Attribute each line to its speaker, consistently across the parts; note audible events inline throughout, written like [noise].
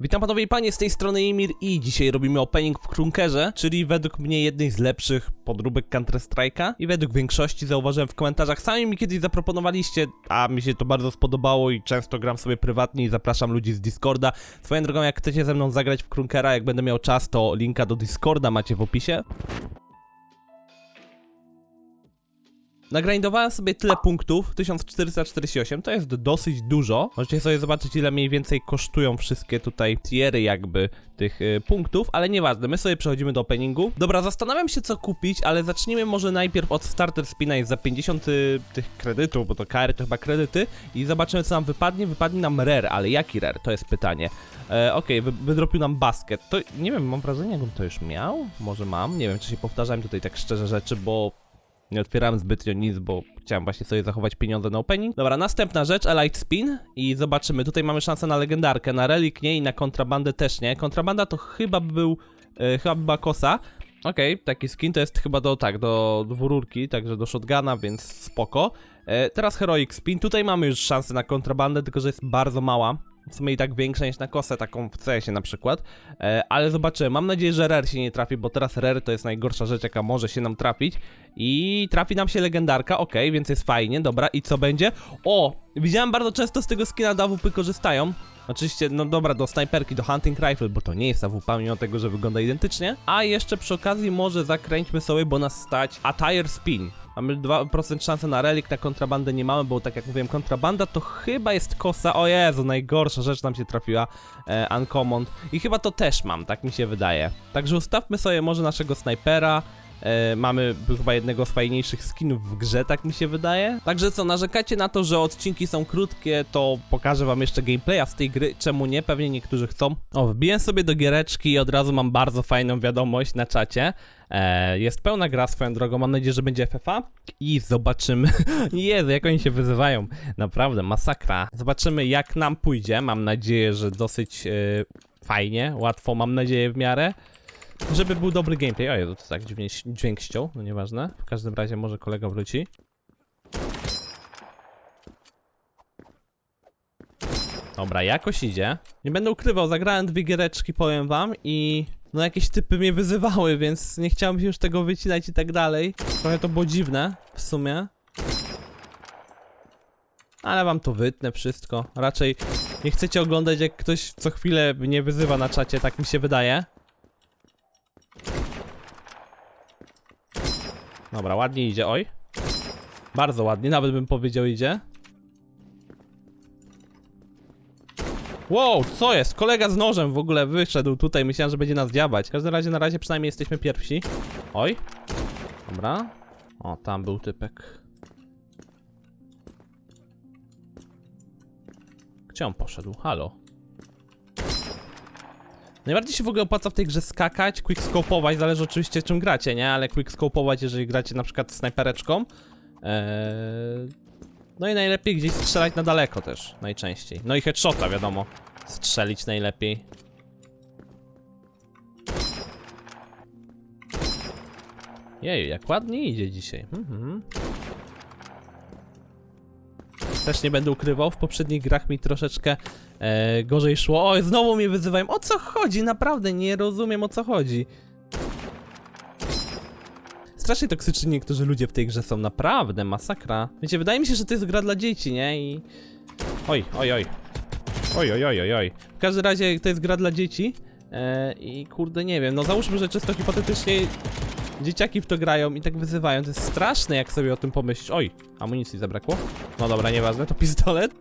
Speaker 1: Witam panowie i panie, z tej strony Emir i dzisiaj robimy opening w Krunkerze, czyli według mnie jednej z lepszych podróbek Counter Strike'a i według większości zauważyłem w komentarzach, sami mi kiedyś zaproponowaliście, a mi się to bardzo spodobało i często gram sobie prywatnie i zapraszam ludzi z Discorda. Swoją drogą, jak chcecie ze mną zagrać w Krunkera, jak będę miał czas, to linka do Discorda macie w opisie. Nagrindowałem sobie tyle punktów, 1448, to jest dosyć dużo. Możecie sobie zobaczyć ile mniej więcej kosztują wszystkie tutaj tiery jakby tych y, punktów, ale nieważne, my sobie przechodzimy do openingu. Dobra, zastanawiam się co kupić, ale zacznijmy może najpierw od starter spina, za 50 y, tych kredytów, bo to KR to chyba kredyty i zobaczymy co nam wypadnie. Wypadnie nam rare, ale jaki rare? To jest pytanie. E, Okej, wy, wydropił nam basket. To nie wiem, mam wrażenie jakbym to już miał? Może mam? Nie wiem, czy się powtarzałem tutaj tak szczerze rzeczy, bo nie otwierałem zbytnio nic, bo chciałem właśnie sobie zachować pieniądze na opening. Dobra, następna rzecz, Elite Spin i zobaczymy. Tutaj mamy szansę na legendarkę, na relik nie i na kontrabandę też nie. Kontrabanda to chyba by był, e, chyba by była kosa. Okej, taki skin to jest chyba do, tak, do dwururki, także do shotguna, więc spoko. E, teraz Heroic Spin, tutaj mamy już szansę na kontrabandę, tylko że jest bardzo mała. W sumie i tak większa niż na kosę, taką w CS-ie na przykład. E, ale zobaczymy. Mam nadzieję, że Rare się nie trafi, bo teraz Rare to jest najgorsza rzecz, jaka może się nam trafić. I trafi nam się legendarka, ok, więc jest fajnie, dobra. I co będzie? O! Widziałem bardzo często z tego skina AWP korzystają. Oczywiście, no dobra, do snajperki, do hunting rifle, bo to nie jest AWP, mimo tego, że wygląda identycznie. A jeszcze przy okazji może zakręćmy sobie, bo nas stać Attire Spin. Mamy 2% szansy na relik, na kontrabandę nie mamy, bo tak jak mówiłem, kontrabanda to chyba jest kosa. O Jezu, najgorsza rzecz nam się trafiła. E, uncommon. I chyba to też mam, tak mi się wydaje. Także ustawmy sobie może naszego snajpera. E, mamy chyba jednego z fajniejszych skinów w grze, tak mi się wydaje. Także co, narzekacie na to, że odcinki są krótkie, to pokażę wam jeszcze gameplaya z tej gry. Czemu nie? Pewnie niektórzy chcą. O, wbiję sobie do giereczki i od razu mam bardzo fajną wiadomość na czacie. E, jest pełna gra swoją drogą, mam nadzieję, że będzie FFA i zobaczymy. [laughs] Jezu, jak oni się wyzywają. Naprawdę, masakra. Zobaczymy, jak nam pójdzie. Mam nadzieję, że dosyć e, fajnie, łatwo, mam nadzieję w miarę. Żeby był dobry gameplay. O Jezu, to tak ś- dźwięk ściął, no nieważne. W każdym razie może kolega wróci. Dobra, jakoś idzie. Nie będę ukrywał, zagrałem dwie giereczki, powiem wam i... No jakieś typy mnie wyzywały, więc nie chciałem się już tego wycinać i tak dalej. Trochę to było dziwne, w sumie. Ale wam to wytnę wszystko. Raczej nie chcecie oglądać jak ktoś co chwilę mnie wyzywa na czacie, tak mi się wydaje. Dobra, ładnie idzie, oj. Bardzo ładnie, nawet bym powiedział idzie. Wow, co jest? Kolega z nożem w ogóle wyszedł tutaj, myślałem, że będzie nas diabać. W każdym razie, na razie przynajmniej jesteśmy pierwsi. Oj. Dobra. O, tam był typek. Gdzie on poszedł? Halo. Najbardziej się w ogóle opłaca w tej grze skakać, quickscope'ować, zależy oczywiście czym gracie, nie? Ale quickscope'ować, jeżeli gracie na przykład snajpereczką. Eee... No i najlepiej gdzieś strzelać na daleko też, najczęściej. No i headshota, wiadomo. Strzelić najlepiej. Jeju, jak ładnie idzie dzisiaj. Mhm. Też nie będę ukrywał, w poprzednich grach mi troszeczkę e, gorzej szło. O, znowu mnie wyzywają. O co chodzi? Naprawdę nie rozumiem o co chodzi. Strasznie toksyczni niektórzy ludzie w tej grze są, naprawdę, masakra. Wiecie, wydaje mi się, że to jest gra dla dzieci, nie? I... Oj, oj, oj. Oj, oj, oj, oj, oj. W każdym razie to jest gra dla dzieci. E, I kurde, nie wiem, no załóżmy, że czysto hipotetycznie dzieciaki w to grają i tak wyzywają. To jest straszne, jak sobie o tym pomyślisz. Oj, amunicji zabrakło. No dobra, nieważne, to pistolet.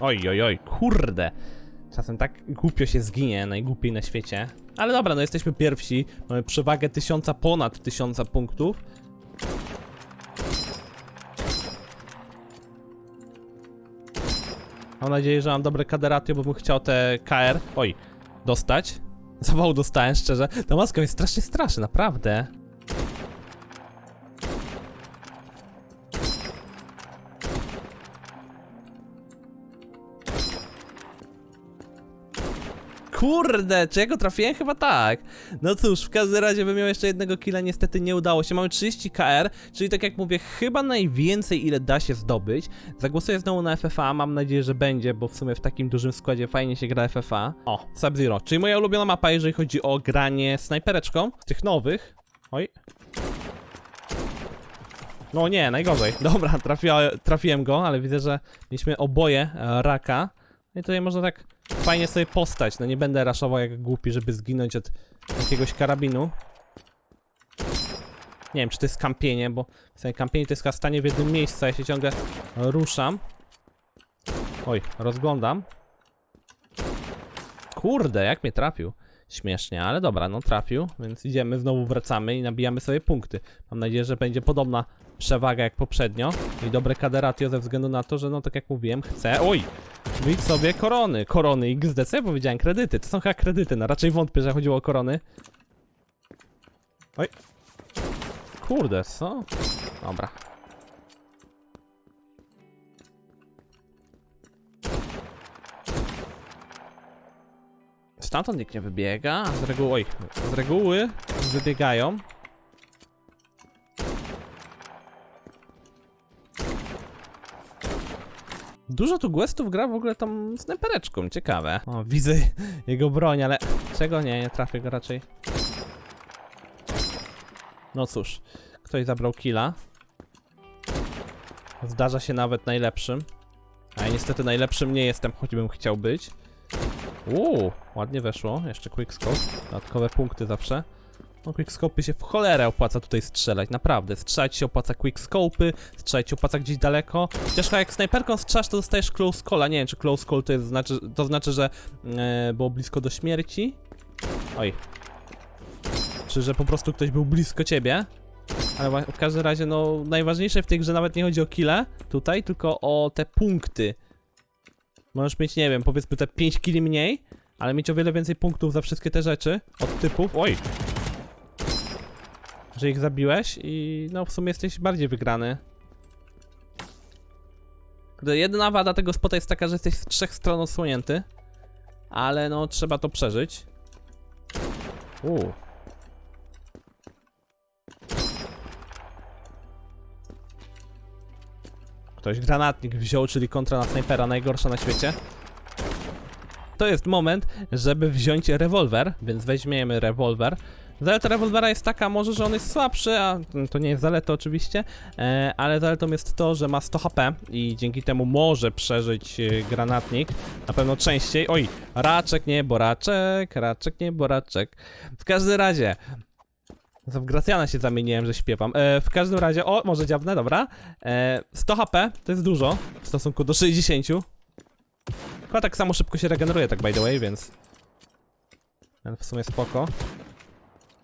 Speaker 1: Oj, oj, oj, kurde. Czasem tak głupio się zginie, najgłupiej na świecie. Ale dobra, no jesteśmy pierwsi. Mamy przewagę tysiąca, ponad tysiąca punktów. Mam nadzieję, że mam dobre kaderatio, bo bym chciał te KR, oj, dostać. [laughs] Zawał dostałem, szczerze. Ta maska jest strasznie straszna, naprawdę. Kurde, czy ja go trafiłem? Chyba tak. No cóż, w każdym razie bym miał jeszcze jednego killa, niestety nie udało się. Mamy 30 KR, czyli tak jak mówię, chyba najwięcej ile da się zdobyć. Zagłosuję znowu na FFA, mam nadzieję, że będzie, bo w sumie w takim dużym składzie fajnie się gra FFA. O, Sub-Zero, czyli moja ulubiona mapa, jeżeli chodzi o granie snajpereczką. Z tych nowych. Oj. No nie, najgorzej. Dobra, trafiłem go, ale widzę, że mieliśmy oboje e, raka. No i tutaj można tak fajnie sobie postać. No nie będę raszował jak głupi, żeby zginąć od jakiegoś karabinu. Nie wiem, czy to jest kampienie, bo w sensie kampienie to jest stanie w jednym miejscu, ja się ciągle ruszam. Oj, rozglądam. Kurde, jak mnie trafił. Śmiesznie, ale dobra, no trafił, więc idziemy, znowu wracamy i nabijamy sobie punkty. Mam nadzieję, że będzie podobna przewaga jak poprzednio i dobre kaderatio ze względu na to, że no tak jak mówiłem, chcę... Oj! Wyjdź sobie korony, korony XD, co ja powiedziałem? Kredyty, to są chyba kredyty, no raczej wątpię, że chodziło o korony. Oj. Kurde, co? Dobra. Stamtąd nikt nie wybiega, z reguły, oj, z reguły wybiegają. Dużo tu questów gra w ogóle tą snajpereczką, ciekawe. O, widzę [laughs] jego broń, ale czego nie, nie trafię go raczej. No cóż, ktoś zabrał killa. Zdarza się nawet najlepszym. A ja niestety najlepszym nie jestem, choćbym chciał być. Uuu, ładnie weszło. Jeszcze quickscope. Dodatkowe punkty zawsze. No quickscope'y się w cholerę opłaca tutaj strzelać, naprawdę. Strzelać się opłaca quickscope'y, strzelać się opłaca gdzieś daleko. Chociaż jak snajperką strzelasz, to dostajesz close calla. Nie wiem, czy close call to, jest, znaczy, to znaczy, że e, było blisko do śmierci. Oj. Czy że po prostu ktoś był blisko ciebie. Ale w każdym razie, no, najważniejsze w tej grze nawet nie chodzi o kile tutaj, tylko o te punkty. Możesz mieć, nie wiem, powiedzmy te 5 kili mniej, ale mieć o wiele więcej punktów za wszystkie te rzeczy od typów. Oj! Że ich zabiłeś i no w sumie jesteś bardziej wygrany. Jedyna wada tego spota jest taka, że jesteś z trzech stron odsłonięty. Ale no trzeba to przeżyć. Uuu. Ktoś granatnik wziął, czyli kontra na snajpera, najgorsza na świecie. To jest moment, żeby wziąć rewolwer, więc weźmiemy rewolwer. Zaleta rewolwera jest taka może, że on jest słabszy, a to nie jest zaleta oczywiście, e, ale zaletą jest to, że ma 100 HP i dzięki temu może przeżyć e, granatnik, na pewno częściej. Oj, raczek nie, boraczek, raczek nie, boraczek. W każdym razie, w Gracjana się zamieniłem, że śpiewam. E, w każdym razie, o, może dziabnę, dobra. E, 100 HP to jest dużo w stosunku do 60. Chyba tak samo szybko się regeneruje, tak by the way, więc. Więc w sumie spoko.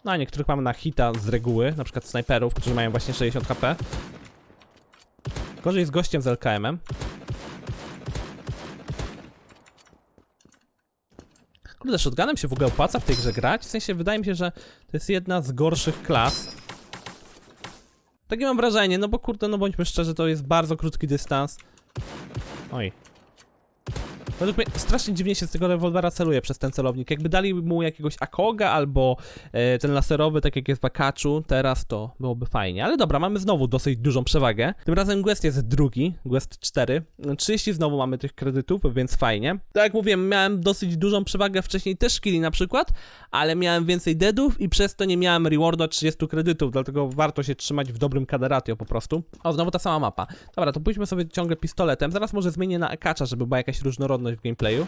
Speaker 1: No a niektórych mamy na hita z reguły, na przykład snajperów, którzy mają właśnie 60 HP. Gorzej z gościem z LKM-em. Kurde, shotgunem się w ogóle opłaca w tej grze grać. W sensie wydaje mi się, że to jest jedna z gorszych klas. Takie mam wrażenie, no bo kurde, no bądźmy szczerzy, to jest bardzo krótki dystans. Oj. Według mnie strasznie dziwnie się z tego rewolwera celuje przez ten celownik. Jakby dali mu jakiegoś Akoga albo e, ten laserowy, tak jak jest w Akaczu, teraz to byłoby fajnie. Ale dobra, mamy znowu dosyć dużą przewagę. Tym razem Quest jest drugi, Quest 4. 30 znowu mamy tych kredytów, więc fajnie. Tak jak mówiłem, miałem dosyć dużą przewagę wcześniej też killi na przykład, ale miałem więcej deadów i przez to nie miałem rewarda 30 kredytów, dlatego warto się trzymać w dobrym kaderatio po prostu. O, znowu ta sama mapa. Dobra, to pójdźmy sobie ciągle pistoletem. Zaraz może zmienię na Akacza, żeby była jakaś różnorodność w gameplayu.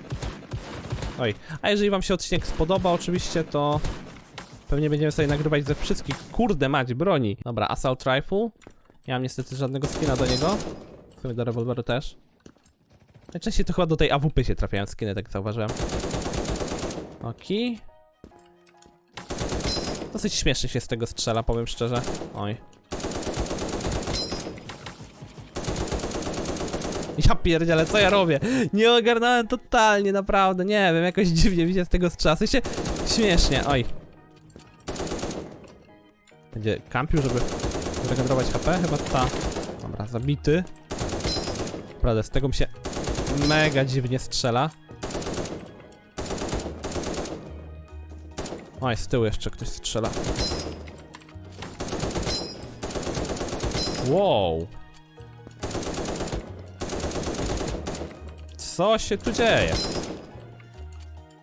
Speaker 1: Oj, a jeżeli wam się odcinek spodoba oczywiście, to pewnie będziemy sobie nagrywać ze wszystkich. Kurde mać, broni. Dobra, Assault Rifle. Nie mam niestety żadnego skina do niego. W sumie do rewolweru też. Najczęściej to chyba do tej AWP się trafiają skiny, tak zauważyłem. Oki. Dosyć śmiesznie się z tego strzela, powiem szczerze. Oj. [laughs] Ja pierdzielę, co ja robię? Nie ogarnąłem totalnie, naprawdę, nie wiem, jakoś dziwnie mi się z tego strzela. W sensie, śmiesznie, oj. Będzie kampił, żeby zregenerować HP? Chyba ta. Dobra, zabity. Naprawdę, z tego mi się mega dziwnie strzela. Oj, z tyłu jeszcze ktoś strzela. Wow. Co się tu dzieje?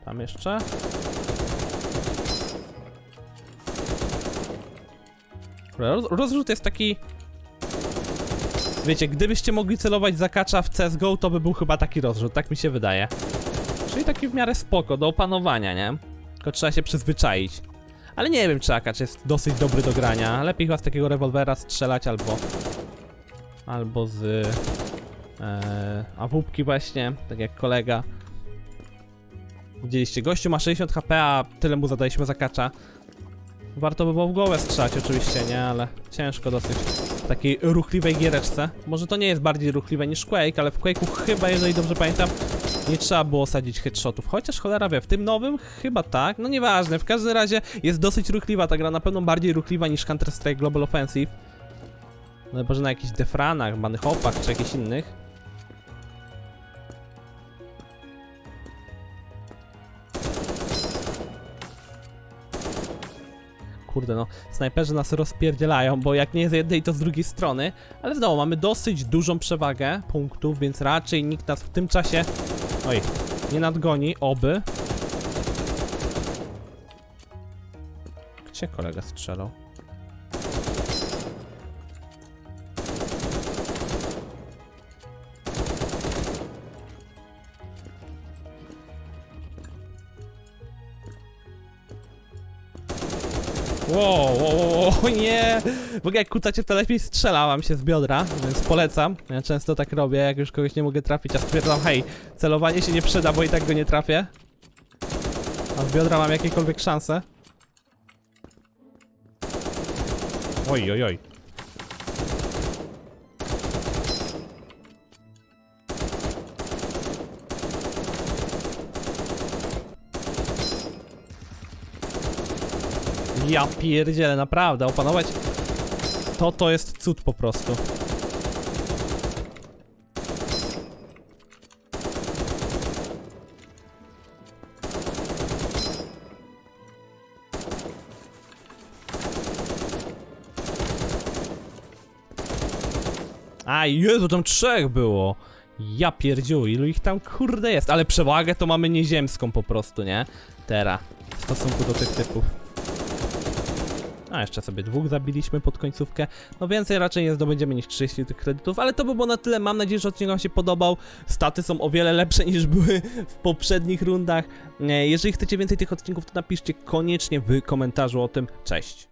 Speaker 1: Tam jeszcze? Roz, rozrzut jest taki... Wiecie, gdybyście mogli celować zakacza w CSGO, to by był chyba taki rozrzut, tak mi się wydaje. Czyli taki w miarę spoko, do opanowania, nie? Tylko trzeba się przyzwyczaić. Ale nie wiem, czy akacz jest dosyć dobry do grania. Lepiej chyba z takiego rewolwera strzelać albo... Albo z... E, awupki właśnie, tak jak kolega. Widzieliście, gościu ma 60 HP, a tyle mu zadaliśmy zakacza. Warto by było w głowę strzelać oczywiście, nie? Ale ciężko dosyć w takiej ruchliwej giereczce. Może to nie jest bardziej ruchliwe niż Quake, ale w Quake'u chyba, jeżeli dobrze pamiętam, nie trzeba było sadzić headshotów. Chociaż cholera wie, w tym nowym chyba tak. No nieważne, w każdym razie jest dosyć ruchliwa ta gra, na pewno bardziej ruchliwa niż Counter-Strike Global Offensive. No może na jakichś defranach, banych hopach czy jakichś innych. Kurde no, snajperzy nas rozpierdzielają, bo jak nie z jednej, to z drugiej strony. Ale znowu, mamy dosyć dużą przewagę punktów, więc raczej nikt nas w tym czasie... Oj, nie nadgoni, oby. Gdzie kolega strzelał? Wow, wow, wow, [laughs] nie! W ogóle jak kucacie, to lepiej strzela wam się z biodra, więc polecam. Ja często tak robię, jak już kogoś nie mogę trafić, a stwierdzam, hej, celowanie się nie przyda, bo i tak go nie trafię. A z biodra mam jakiekolwiek szanse. Oj, oj, oj. Ja pierdzielę, naprawdę, opanować to, to jest cud po prostu. A, Jezu, tam trzech było. Ja pierdziu, ilu ich tam kurde jest, ale przewagę to mamy nieziemską po prostu, nie? Teraz, w stosunku do tych typów. A jeszcze sobie dwóch zabiliśmy pod końcówkę. No więcej raczej nie zdobędziemy niż 30 tych kredytów, ale to by było na tyle. Mam nadzieję, że odcinek Wam się podobał. Staty są o wiele lepsze niż były w poprzednich rundach. E, Jeżeli chcecie więcej tych odcinków, to napiszcie koniecznie w komentarzu o tym. Cześć!